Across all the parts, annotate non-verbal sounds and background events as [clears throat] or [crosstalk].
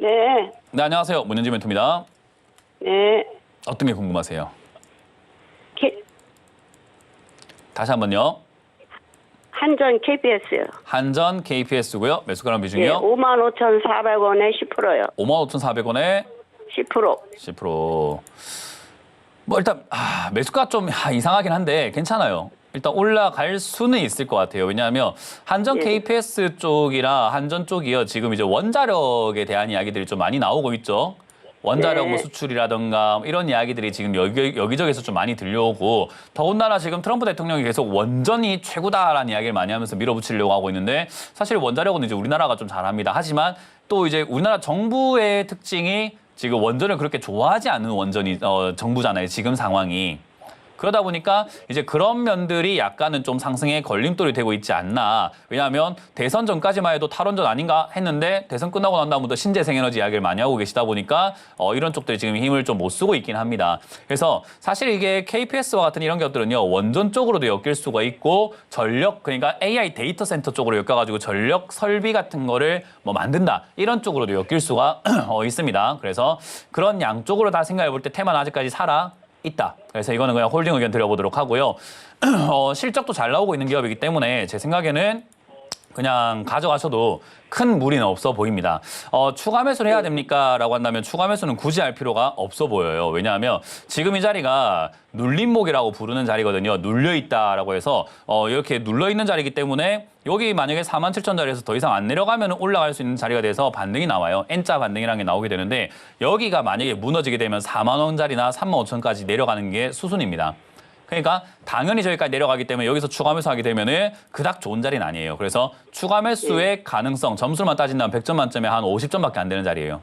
네, 네, 안녕하세요. 문현지 멘토입니다. 네. 어떤 게 궁금하세요? K, 다시 한번요. 한전 KBS요. 한전 KPS고요. 매수가랑 예, 비중이요. 55,400원에 10%요. 55,400원에 10%. 10%. 뭐 일단 아, 매수가 좀 아, 이상하긴 한데 괜찮아요. 일단 올라갈 수는 있을 것 같아요. 왜냐하면 한전 예. KPS 쪽이라 한전 쪽이요. 지금 이제 원자력에 대한 이야기들이 좀 많이 나오고 있죠. 원자력 네. 뭐 수출이라든가 이런 이야기들이 지금 여기, 여기저기서 좀 많이 들려오고 더군다나 지금 트럼프 대통령이 계속 원전이 최고다라는 이야기를 많이 하면서 밀어붙이려고 하고 있는데 사실 원자력은 이제 우리나라가 좀 잘합니다. 하지만 또 이제 우리나라 정부의 특징이 지금 원전을 그렇게 좋아하지 않는 원전이 어, 정부잖아요. 지금 상황이. 그러다 보니까 이제 그런 면들이 약간은 좀 상승에 걸림돌이 되고 있지 않나. 왜냐하면 대선 전까지만 해도 탈원전 아닌가 했는데 대선 끝나고 난 다음부터 신재생 에너지 이야기를 많이 하고 계시다 보니까 어, 이런 쪽들이 지금 힘을 좀 못 쓰고 있긴 합니다. 그래서 사실 이게 KPS와 같은 이런 것들은요 원전 쪽으로도 엮일 수가 있고 전력 그러니까 AI 데이터 센터 쪽으로 엮여가지고 전력 설비 같은 거를 뭐 만든다 이런 쪽으로도 엮일 수가 [clears throat] 어, 있습니다. 그래서 그런 양쪽으로 다 생각해 볼 때 테마는 아직까지 살아 있다. 그래서 이거는 그냥 홀딩 의견 드려보도록 하고요. [clears throat] 어, 실적도 잘 나오고 있는 기업이기 때문에 제 생각에는 그냥 가져가셔도 큰 무리는 없어 보입니다. 어, 추가 매수를 해야 됩니까? 라고 한다면 추가 매수는 굳이 할 필요가 없어 보여요. 왜냐하면 지금 이 자리가 눌림목이라고 부르는 자리거든요. 눌려있다라고 해서 어, 이렇게 눌러있는 자리이기 때문에 여기 만약에 4만 7천 자리에서 더 이상 안 내려가면 올라갈 수 있는 자리가 돼서 반등이 나와요. N자 반등이라는 게 나오게 되는데 여기가 만약에 무너지게 되면 4만 원짜리나 3만 5천까지 내려가는 게 수순입니다. 그러니까 당연히 저기까지 내려가기 때문에 여기서 추가 매수 하게 되면은 그닥 좋은 자리는 아니에요. 그래서 추가 매수의 가능성 점수만 따진다면 100점 만점에 한 50점밖에 안 되는 자리예요.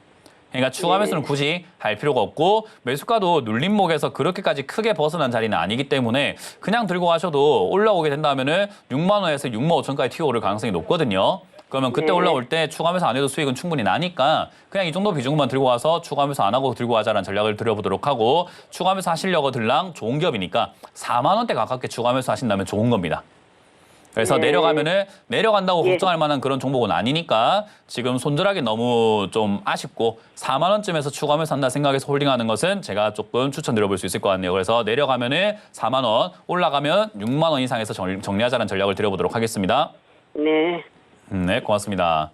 그러니까 추가 네. 매수는 굳이 할 필요가 없고 매수가도 눌림목에서 그렇게까지 크게 벗어난 자리는 아니기 때문에 그냥 들고 가셔도 올라오게 된다면은 6만 원에서 6만 5천까지 튀어오를 가능성이 높거든요. 그러면 그때 네. 올라올 때 추가 매수 안 해도 수익은 충분히 나니까 그냥 이 정도 비중만 들고 와서 추가 매수 안 하고 들고 가자라는 전략을 드려보도록 하고 추가 매수 하시려고 들랑 좋은 기업이니까 4만 원대 가깝게 추가 매수 하신다면 좋은 겁니다. 그래서 네. 내려가면은 내려간다고 예. 걱정할 만한 그런 종목은 아니니까 지금 손절하기 너무 좀 아쉽고 4만 원쯤에서 추가 매수 한다 생각해서 홀딩하는 것은 제가 조금 추천드려볼 수 있을 것 같네요. 그래서 내려가면은 4만 원, 올라가면 6만 원 이상에서 정- 정리하자는 전략을 드려보도록 하겠습니다. 네. 음, 네, 고맙습니다.